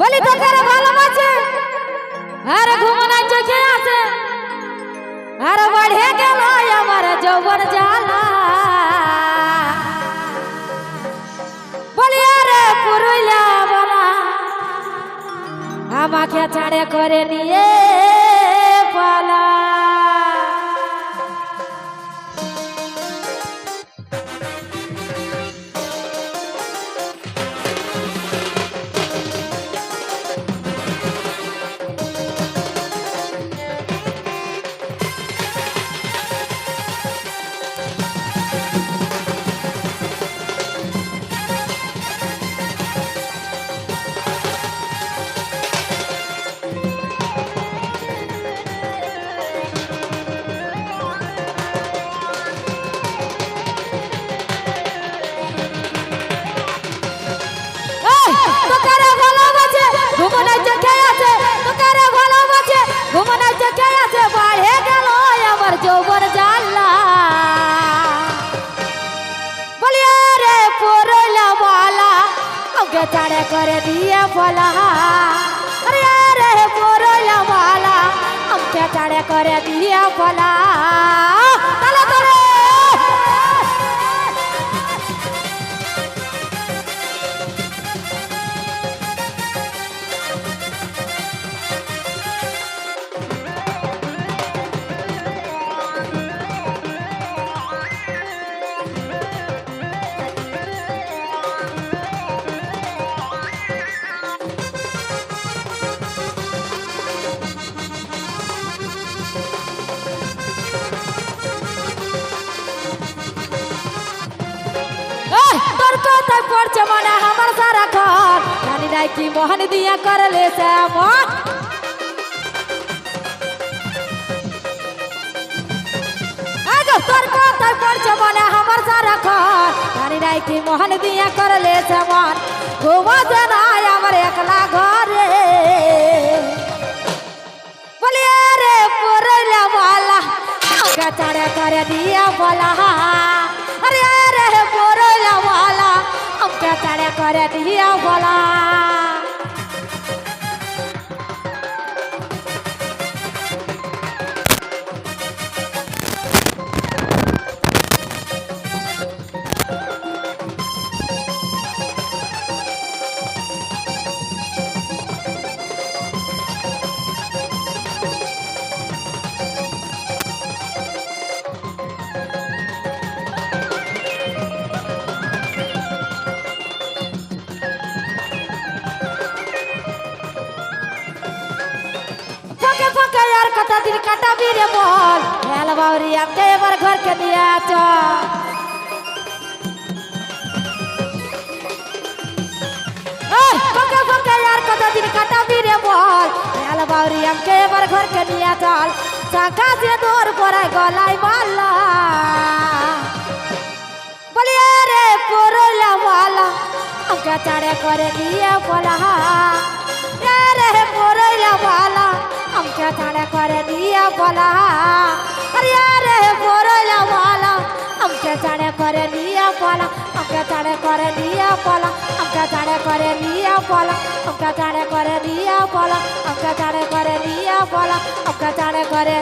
বলি তোকে ভালোবাসে, আর ঘুমনা চোখে আছে, আর বাড়ে গেল আমার যৌবন জ্বালা? বলি, আরে পুরুলিয়া বলা, আমাকে ছাড়ে করে নিয়ে করে দিয়ে বলা। আরে আরে বড় বালা, আমাকে করে দিয়ে বলা। কথায় পড়ছে মনে আমার সারা ঘর। জানি নাই কি মোহন দিয়া করলে শ্যামন তোর কথায় পড়ছে মনে আমার সারা ঘর। জানি নাই কি মোহন দিয়া করলে শ্যামন ঘুমাতে নাই আমার একলা ঘরে। বলি আরে পুরইলা বলা আমাকে করে দিয়া বলা। আমাকে চাড়ে করে আর কথা দিন কাটাবি রে বল। হেল বাউরি আমাকে এবার ঘরকে নিয়ে চল। ফাঁকে ফাঁকে আর কত কাটাবি রে বল। হেল বাউরি আমাকে এবার ঘরকে নিয়ে চল। শাখা যে দৌড় পড়ায় গলায় মাল্লা বলি, আরে পড়লা মালা আমাকে চাড়ে করে নিয়ে বলা আমাকে চাড়ে করে নিয়ে বলা। আরে আরে, বড়লা বলা আমকে চাড়ে করে নিয়ে বলা, আমকে চাড়ে করে নিয়ে বলা, আমকে চাড়ে করে নিয়ে বলা, আমকে চাড়ে করে নিয়ে বলা, আমকে চাড়ে করে নিয়ে বলা, আমকে চাড়ে করে